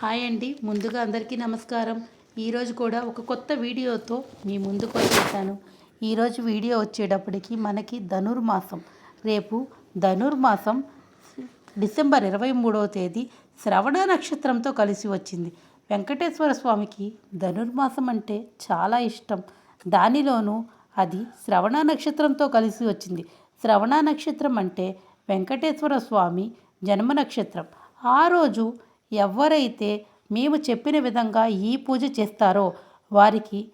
Hi అండి. ముందుగా అందరికీ నమస్కారం. ఈరోజు కూడా ఒక కొత్త వీడియోతో మీ ముందుకు వచ్చేసాను. ఈరోజు వీడియో వచ్చేటప్పటికి మనకి ధనుర్మాసం. రేపు ధనుర్మాసం డిసెంబర్ ఇరవై మూడవ తేదీ శ్రవణ నక్షత్రంతో కలిసి వచ్చింది. వెంకటేశ్వర స్వామికి ధనుర్మాసం అంటే చాలా ఇష్టం. దానిలోనూ అది శ్రవణ నక్షత్రంతో కలిసి వచ్చింది. శ్రవణ నక్షత్రం అంటే వెంకటేశ్వర స్వామి జన్మ నక్షత్రం. ఆ రోజు ఎవరైతే మేము చెప్పిన విధంగా ఈ పూజ చేస్తారో వారికి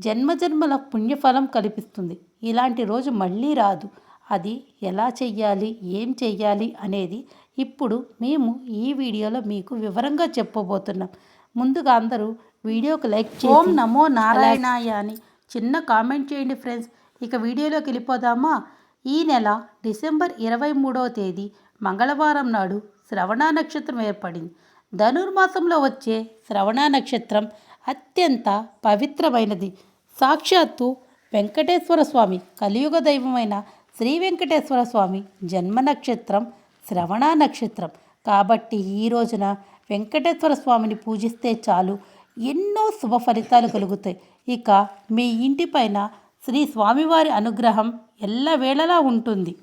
జన్మజన్మల పుణ్యఫలం కల్పిస్తుంది. ఇలాంటి రోజు మళ్ళీ రాదు. అది ఎలా చెయ్యాలి? ఏం చెయ్యాలి? అనేది ఇప్పుడు మేము ఈ వీడియోలో మీకు వివరంగా చెప్పబోతున్నాం. ముందుగా అందరూ వీడియోకి లైక్ ఓం నమో నారాయణాయ అని చిన్న కామెంట్ చేయండి ఫ్రెండ్స్. ఇక వీడియోలోకి వెళ్ళిపోదామా? ఈ నెల డిసెంబర్ ఇరవై మూడవ తేదీ మంగళవారం నాడు శ్రవణ నక్షత్రం ఏర్పడింది. ధనుర్మాసంలో వచ్చే శ్రవణ నక్షత్రం అత్యంత పవిత్రమైనది. సాక్షాత్తు వెంకటేశ్వర స్వామి కలియుగ దైవమైన శ్రీ వెంకటేశ్వర స్వామి జన్మ నక్షత్రం శ్రవణ నక్షత్రం. కాబట్టి ఈ రోజున వెంకటేశ్వర స్వామిని పూజిస్తే చాలు ఎన్నో శుభ ఫలితాలు కలుగుతాయి. ఇక మీ ఇంటిపైన శ్రీ స్వామివారి అనుగ్రహం ఎల్లవేళలా ఉంటుంది.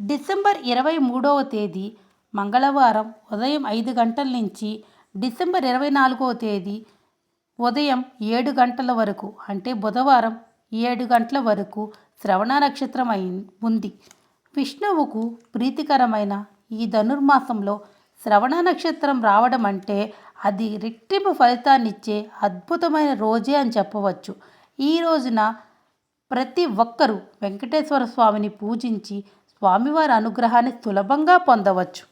డిసెంబర్ ఇరవై మూడవ తేదీ మంగళవారం ఉదయం ఐదు గంటల నుంచి డిసెంబర్ ఇరవై నాలుగవ తేదీ ఉదయం ఏడు గంటల వరకు అంటే బుధవారం ఏడు గంటల వరకు శ్రవణ నక్షత్రం అయి ఉంది. విష్ణువుకు ప్రీతికరమైన ఈ ధనుర్మాసంలో శ్రవణ నక్షత్రం రావడం అంటే అది రెట్టింపు ఫలితాన్నిచ్చే అద్భుతమైన రోజే అని చెప్పవచ్చు. ఈ రోజున ప్రతి ఒక్కరూ వెంకటేశ్వర స్వామిని పూజించి స్వామివారి అనుగ్రహాన్ని సులభంగా పొందవచ్చు.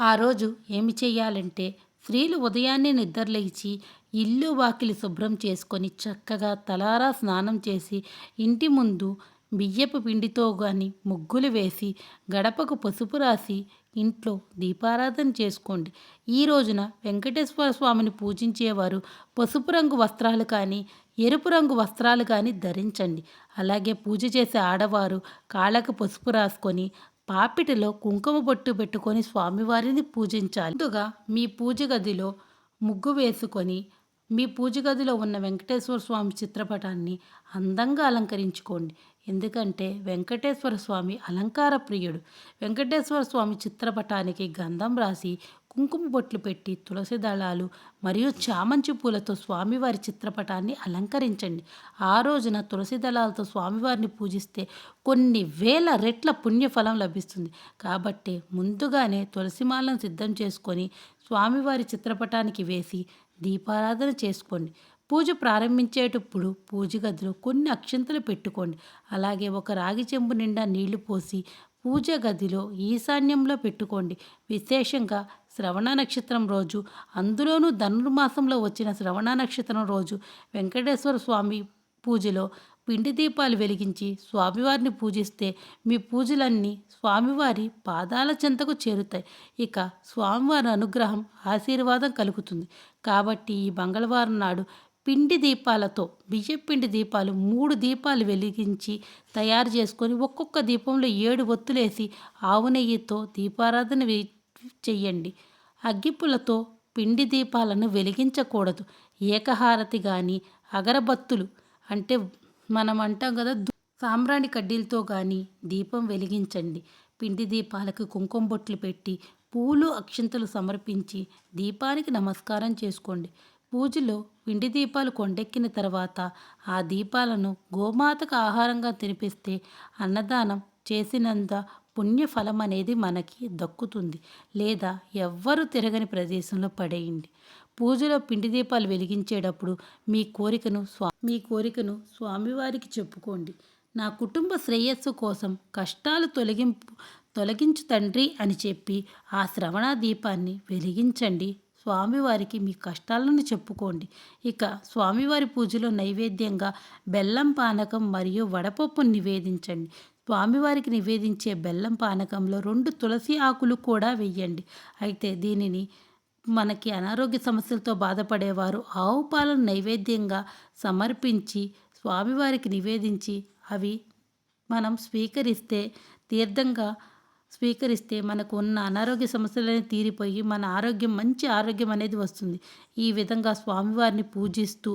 ఆ రోజు ఏమి చేయాలంటే స్త్రీలు ఉదయాన్నే నిద్రలేచి ఇల్లు వాకిలి శుభ్రం చేసుకొని చక్కగా తలారా స్నానం చేసి ఇంటి ముందు బియ్యపు పిండితో కానీ ముగ్గులు వేసి గడపకు పసుపు రాసి ఇంట్లో దీపారాధన చేసుకోండి. ఈ రోజున వెంకటేశ్వర స్వామిని పూజించేవారు పసుపు రంగు వస్త్రాలు కానీ ఎరుపు రంగు వస్త్రాలు కానీ ధరించండి. అలాగే పూజ చేసే ఆడవారు కాళ్ళకు పసుపు రాసుకొని పాపిటిలో కుంకుమ బొట్టు పెట్టుకొని స్వామివారిని పూజించాలి. ముందుగా మీ పూజ గదిలో ముగ్గు వేసుకొని మీ పూజ గదిలో ఉన్న వెంకటేశ్వర స్వామి చిత్రపటాన్ని అందంగా అలంకరించుకోండి. ఎందుకంటే వెంకటేశ్వర స్వామి అలంకార ప్రియుడు. వెంకటేశ్వర స్వామి చిత్రపటానికి గంధం రాసి కుంకుమ బొట్లు పెట్టి తులసి దళాలు మరియు చామంతి పూలతో స్వామివారి చిత్రపటాన్ని అలంకరించండి. ఆ రోజున తులసి దళాలతో స్వామివారిని పూజిస్తే కొన్ని వేల రెట్ల పుణ్యఫలం లభిస్తుంది. కాబట్టి ముందుగానే తులసిమాలను సిద్ధం చేసుకొని స్వామివారి చిత్రపటానికి వేసి దీపారాధన చేసుకోండి. పూజ ప్రారంభించేటప్పుడు పూజ గదిలో కొన్ని అక్షంతలు పెట్టుకోండి. అలాగే ఒక రాగి చెంబు నిండా నీళ్ళు పోసి పూజ గదిలో ఈశాన్యంలో పెట్టుకోండి. విశేషంగా శ్రవణ నక్షత్రం రోజు. అందులోనూ ధనుర్మాసంలో వచ్చిన శ్రవణ నక్షత్రం రోజు. వెంకటేశ్వర స్వామి పూజలో పిండి దీపాలు వెలిగించి స్వామివారిని పూజిస్తే మీ పూజలన్నీ స్వామివారి పాదాల చెంతకు చేరుతాయి. ఇక స్వామివారి అనుగ్రహం ఆశీర్వాదం కలుగుతుంది. కాబట్టి ఈ మంగళవారం నాడు పిండి దీపాలతో బియ్యపిండి దీపాలు మూడు దీపాలు వెలిగించి తయారు చేసుకొని ఒక్కొక్క దీపంలో ఏడు ఒత్తులేసి ఆవు నెయ్యితో దీపారాధన చెయ్యండి. అగ్గిపులతో పిండి దీపాలను వెలిగించకూడదు. ఏకహారతి కానీ అగరబత్తులు అంటే మనం అంటాం కదా సాంబ్రాణి కడ్డీలతో కానీ దీపం వెలిగించండి. పిండి దీపాలకు కుంకుమ బొట్లు పెట్టి పూలు అక్షింతలు సమర్పించి దీపానికి నమస్కారం చేసుకోండి. పూజలో పిండి దీపాలు కొండెక్కిన తర్వాత ఆ దీపాలను గోమాతకు ఆహారంగా తినిపిస్తే అన్నదానం చేసినంత పుణ్యఫలం అనేది మనకి దక్కుతుంది లేదా ఎవ్వరు తిరగని ప్రదేశంలో పడేయండి. పూజలో పిండి దీపాలు వెలిగించేటప్పుడు మీ కోరికను స్వా మీ కోరికను స్వామివారికి చెప్పుకోండి. నా కుటుంబ శ్రేయస్సు కోసం కష్టాలు తొలగింపు తొలగించు తండ్రి అని చెప్పి ఆ శ్రవణ దీపాన్ని వెలిగించండి. స్వామివారికి మీ కష్టాలను చెప్పుకోండి. ఇక స్వామివారి పూజలో నైవేద్యంగా బెల్లం పానకం మరియు వడపప్పు నివేదించండి. స్వామివారికి నివేదించే బెల్లం పానకంలో రెండు తులసి ఆకులు కూడా వెయ్యండి అయితే దీనిని మనకి అనారోగ్య సమస్యలతో బాధపడేవారు ఆవు పాలను నైవేద్యంగా సమర్పించి స్వామివారికి నివేదించి అవి మనం స్వీకరిస్తే తీర్థంగా స్వీకరిస్తే మనకు ఉన్న అనారోగ్య సమస్యలన్నీ తీరిపోయి మన ఆరోగ్యం మంచి ఆరోగ్యం అనేది వస్తుంది. ఈ విధంగా స్వామివారిని పూజిస్తూ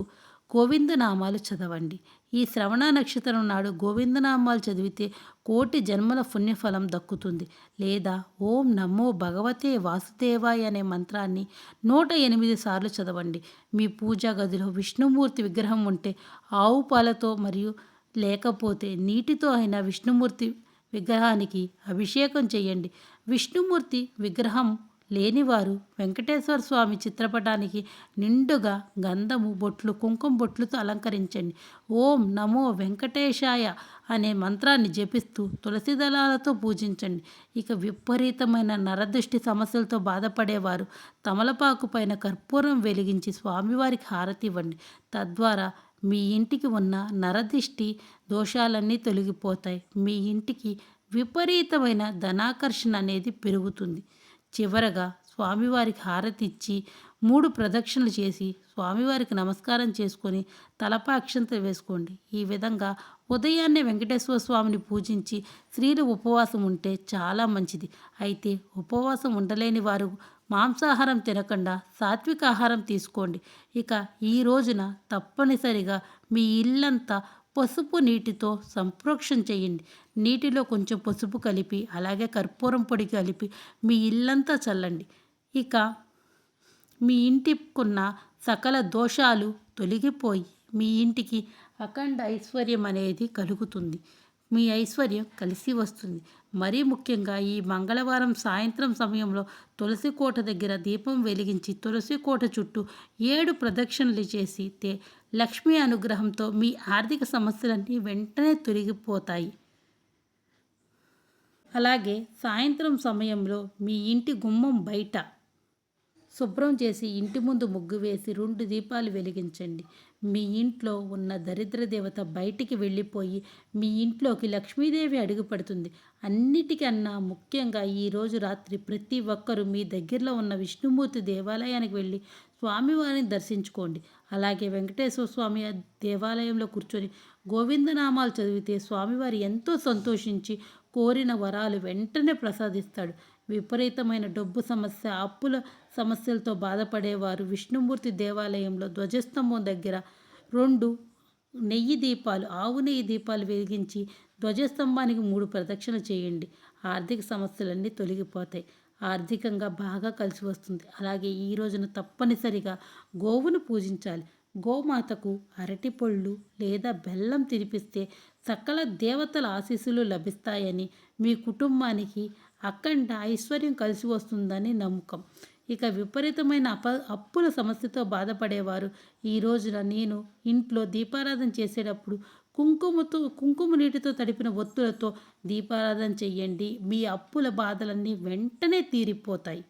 గోవిందనామాలు చదవండి. ఈ శ్రవణ నక్షత్రం నాడు గోవిందనామాలు చదివితే కోటి జన్మల పుణ్యఫలం దక్కుతుంది. లేదా ఓం నమో భగవతే వాసుదేవాయ అనే మంత్రాన్ని నూట ఎనిమిది సార్లు చదవండి. మీ పూజా గదిలో విష్ణుమూర్తి విగ్రహం ఉంటే ఆవు పాలతో మరియు లేకపోతే నీటితో అయినా విష్ణుమూర్తి విగ్రహానికి అభిషేకం చేయండి. విష్ణుమూర్తి విగ్రహం లేనివారు వెంకటేశ్వర స్వామి చిత్రపటానికి నిండుగా గంధము బొట్లు కుంకుమ బొట్లుతో అలంకరించండి. ఓం నమో వెంకటేశాయ అనే మంత్రాన్ని జపిస్తూ తులసి దళాలతో పూజించండి. ఇక విపరీతమైన నరదృష్టి సమస్యలతో బాధపడేవారు తమలపాకు పైన కర్పూరం వెలిగించి స్వామివారికి హారతి ఇవ్వండి. తద్వారా మీ ఇంటికి ఉన్న నరదిష్టి దోషాలన్నీ తొలగిపోతాయి. మీ ఇంటికి విపరీతమైన ధనాకర్షణ అనేది పెరుగుతుంది. చివరగా స్వామివారికి హారతి ఇచ్చి మూడు ప్రదక్షిణలు చేసి స్వామివారికి నమస్కారం చేసుకొని తలపాక్షంత వేసుకోండి. ఈ విధంగా ఉదయాన్నే వెంకటేశ్వర స్వామిని పూజించి స్త్రీలు ఉపవాసం ఉంటే చాలా మంచిది. అయితే ఉపవాసం ఉండలేని వారు మాంసాహారం తినకుండా సాత్విక ఆహారం తీసుకోండి. ఇక ఈ రోజున తప్పనిసరిగా మీ ఇల్లంతా పసుపు నీటితో సంప్రోక్షణ చేయండి. నీటిలో కొంచెం పసుపు కలిపి అలాగే కర్పూరం పొడి కలిపి మీ ఇల్లంతా చల్లండి. ఇక మీ ఇంటికున్న సకల దోషాలు తొలగిపోయి మీ ఇంటికి అఖండ ఐశ్వర్యం అనేది కలుగుతుంది. మీ ఐశ్వర్యం కలిసి వస్తుంది. మరీ ముఖ్యంగా ఈ మంగళవారం సాయంత్రం సమయంలో తులసి కోట దగ్గర దీపం వెలిగించి తులసి కోట చుట్టూ ఏడు ప్రదక్షిణలు చేసితే లక్ష్మీ అనుగ్రహంతో మీ ఆర్థిక సమస్యలన్నీ వెంటనే తొలగిపోతాయి. అలాగే సాయంత్రం సమయంలో మీ ఇంటి గుమ్మం బయట శుభ్రం చేసి ఇంటి ముందు ముగ్గు వేసి రెండు దీపాలు వెలిగించండి. మీ ఇంట్లో ఉన్న దరిద్ర దేవత బయటికి వెళ్ళిపోయి మీ ఇంట్లోకి లక్ష్మీదేవి అడుగుపడుతుంది అన్నిటికన్నా ముఖ్యంగా ఈరోజు రాత్రి ప్రతి ఒక్కరూ మీ దగ్గరలో ఉన్న విష్ణుమూర్తి దేవాలయానికి వెళ్ళి స్వామివారిని దర్శించుకోండి. అలాగే వెంకటేశ్వర స్వామి దేవాలయంలో కూర్చొని గోవిందనామాలు చదివితే స్వామివారి ఎంతో సంతోషించి కోరిన వరాలు వెంటనే ప్రసాదిస్తాడు. విపరీతమైన డబ్బు సమస్య అప్పుల సమస్యలతో బాధపడేవారు. విష్ణుమూర్తి దేవాలయంలో ధ్వజస్తంభం దగ్గర రెండు నెయ్యి దీపాలు ఆవు నెయ్యి దీపాలు వెలిగించి ధ్వజస్తంభానికి మూడు ప్రదక్షిణ చేయండి. ఆర్థిక సమస్యలన్నీ తొలగిపోతాయి. ఆర్థికంగా బాగా కలిసి వస్తుంది. అలాగే ఈ రోజున తప్పనిసరిగా గోవును పూజించాలి. గోమాతకు అరటిపళ్ళు లేదా బెల్లం తినిపిస్తే సకల దేవతల ఆశీస్సులు లభిస్తాయని మీ కుటుంబానికి అక్కడ ఐశ్వర్యం కలిసి వస్తుందని నమ్మకం. ఇక విపరీతమైన అప అప్పుల సమస్యతో బాధపడేవారు. ఈ రోజున నేను ఇంట్లో దీపారాధన చేసేటప్పుడు కుంకుమతో కుంకుమ నీటితో తడిపిన ఒత్తులతో దీపారాధన చెయ్యండి మీ అప్పుల బాధలన్నీ వెంటనే తీరిపోతాయి.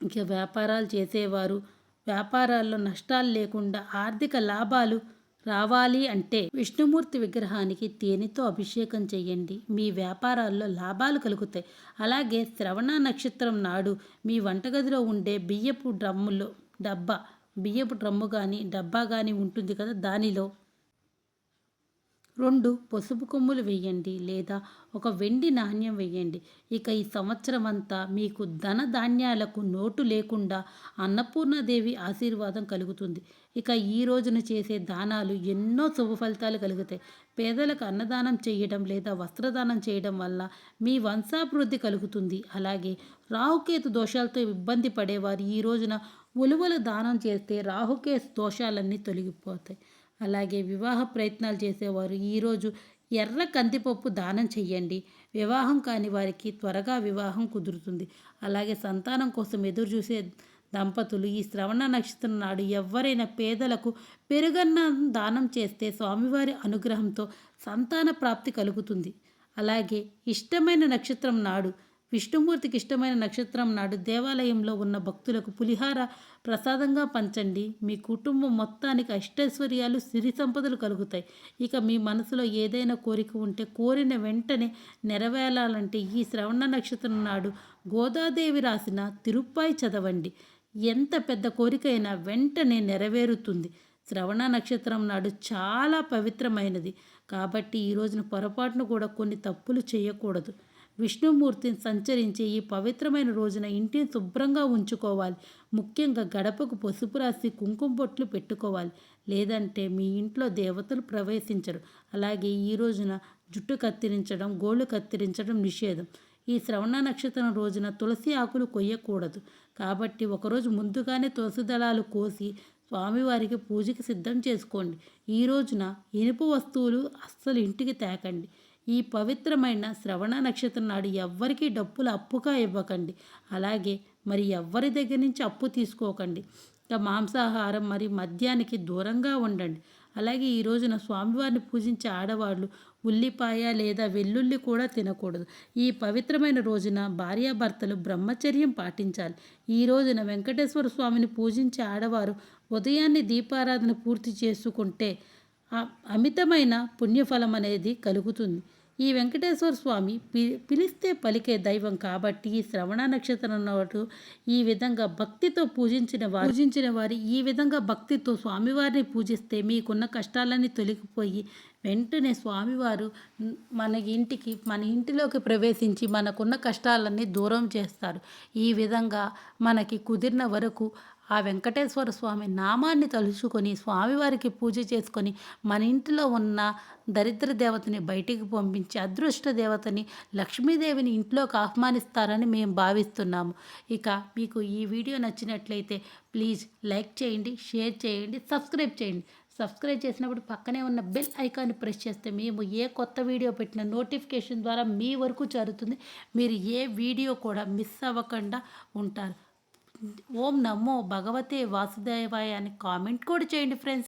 ఇక వ్యాపారాలు చేసేవారు. వ్యాపారాల్లో నష్టాలు లేకుండా ఆర్థిక లాభాలు రావాలి అంటే విష్ణుమూర్తి విగ్రహానికి తేనెతో అభిషేకం చేయండి. మీ వ్యాపారాల్లో లాభాలు కలుగుతాయి. అలాగే శ్రవణ నక్షత్రం నాడు మీ వంటగదిలో ఉండే బియ్యపు డ్రమ్ములో డబ్బా బియ్యపు డ్రమ్ము కానీ డబ్బా కానీ ఉంటుంది కదా దానిలో. రెండు పసుపు కొమ్ములు వేయండి లేదా ఒక వెండి నాణ్యం వేయండి. ఇక ఈ సంవత్సరం అంతా మీకు ధన ధాన్యాలకు నోటు లేకుండా అన్నపూర్ణదేవి ఆశీర్వాదం కలుగుతుంది. ఇక ఈ రోజున చేసే దానాలు ఎన్నో శుభ ఫలితాలు కలుగుతాయి. పేదలకు అన్నదానం చేయడం లేదా వస్త్రదానం చేయడం వల్ల మీ వంశాభివృద్ధి కలుగుతుంది. అలాగే రాహుకేతు దోషాలతో ఇబ్బంది పడేవారు ఈ రోజున ఉలువలు దానం చేస్తే రాహుకేతు దోషాలన్నీ తొలగిపోతాయి. అలాగే వివాహ ప్రయత్నాలు చేసేవారు. ఈరోజు ఎర్ర కందిపప్పు దానం చెయ్యండి వివాహం కాని వారికి త్వరగా వివాహం కుదురుతుంది. అలాగే సంతానం కోసం ఎదురు చూసే దంపతులు ఈ శ్రవణ నక్షత్రం నాడు ఎవరైనా పేదలకు పెరుగన్న దానం చేస్తే స్వామివారి అనుగ్రహంతో సంతాన ప్రాప్తి కలుగుతుంది. అలాగే ఇష్టమైన నక్షత్రం నాడు విష్ణుమూర్తికి ఇష్టమైన నక్షత్రం నాడు దేవాలయంలో ఉన్న భక్తులకు పులిహార ప్రసాదంగా పంచండి. మీ కుటుంబం మొత్తానికి అష్టైశ్వర్యాలు సిరి సంపదలు కలుగుతాయి. ఇక మీ మనసులో ఏదైనా కోరిక ఉంటే కోరిన వెంటనే నెరవేరాలంటే ఈ శ్రవణ నక్షత్రం నాడు గోదాదేవి రాసిన తిరుప్పాయి చదవండి. ఎంత పెద్ద కోరికైనా వెంటనే నెరవేరుతుంది. శ్రవణ నక్షత్రం నాడు చాలా పవిత్రమైనది. కాబట్టి ఈ రోజున పొరపాటును కూడా కొన్ని తప్పులు చేయకూడదు. విష్ణుమూర్తిని సంచరించే ఈ పవిత్రమైన రోజున ఇంటిని శుభ్రంగా ఉంచుకోవాలి. ముఖ్యంగా గడపకు పసుపు రాసి కుంకుమ బొట్లు పెట్టుకోవాలి. లేదంటే మీ ఇంట్లో దేవతలు ప్రవేశించరు. అలాగే ఈ రోజున జుట్టు కత్తిరించడం గోళ్ళు కత్తిరించడం నిషేధం. ఈ శ్రవణ నక్షత్రం రోజున తులసి ఆకులు కొయ్యకూడదు. కాబట్టి ఒకరోజు ముందుగానే తులసి దళాలు కోసి స్వామివారికి పూజకి సిద్ధం చేసుకోండి. ఈ రోజున ఇనుప వస్తువులు అస్సలు ఇంటికి తేకండి. ఈ పవిత్రమైన శ్రవణ నక్షత్రం నాడు ఎవ్వరికీ డబ్బులు అప్పుగా ఇవ్వకండి. అలాగే మరి ఎవ్వరి దగ్గర నుంచి అప్పు తీసుకోకండి. ఇంకా మాంసాహారం మరి మద్యానికి దూరంగా ఉండండి. అలాగే ఈ రోజున స్వామివారిని పూజించే ఆడవాళ్ళు ఉల్లిపాయ లేదా వెల్లుల్లి కూడా తినకూడదు. ఈ పవిత్రమైన రోజున భార్యాభర్తలు బ్రహ్మచర్యం పాటించాలి. ఈ రోజున వెంకటేశ్వర స్వామిని పూజించే ఆడవారు ఉదయాన్నే దీపారాధన పూర్తి చేసుకుంటే అమితమైన పుణ్యఫలం అనేది కలుగుతుంది. ఈ వెంకటేశ్వర స్వామి పి పిలిస్తే పలికే దైవం కాబట్టి శ్రవణ నక్షత్రం నాడు ఈ విధంగా భక్తితో పూజించిన వారు పూజించిన వారి ఈ విధంగా భక్తితో స్వామివారిని పూజిస్తే మీకున్న కష్టాలన్నీ తొలగిపోయి వెంటనే స్వామివారు మన ఇంటికి మన ఇంటిలోకి ప్రవేశించి మనకున్న కష్టాలన్నీ దూరం చేస్తారు. ఈ విధంగా మనకి కుదిరిన వరకు ఆ వెంకటేశ్వర స్వామి నామాన్ని తలుచుకొని స్వామివారికి పూజ చేసుకొని మన ఇంటిలో ఉన్న దరిద్ర దేవతని బయటికి పంపించి అదృష్ట దేవతని లక్ష్మీదేవిని ఇంట్లోకి ఆహ్వానిస్తారని మేము భావిస్తున్నాము. ఇక మీకు ఈ వీడియో నచ్చినట్లయితే ప్లీజ్ లైక్ చేయండి షేర్ చేయండి సబ్స్క్రైబ్ చేయండి. సబ్స్క్రైబ్ చేసినప్పుడు పక్కనే ఉన్న బెల్ ఐకాన్ని ప్రెస్ చేస్తే మేము ఏ కొత్త వీడియో పెట్టిన నోటిఫికేషన్ ద్వారా మీ వరకు జరుగుతుంది మీరు ఏ వీడియో కూడా మిస్ అవ్వకుండా ఉంటారు. ఓం నమో భగవతే వాసుదేవాయ అని కామెంట్ కూడా చేయండి ఫ్రెండ్స్.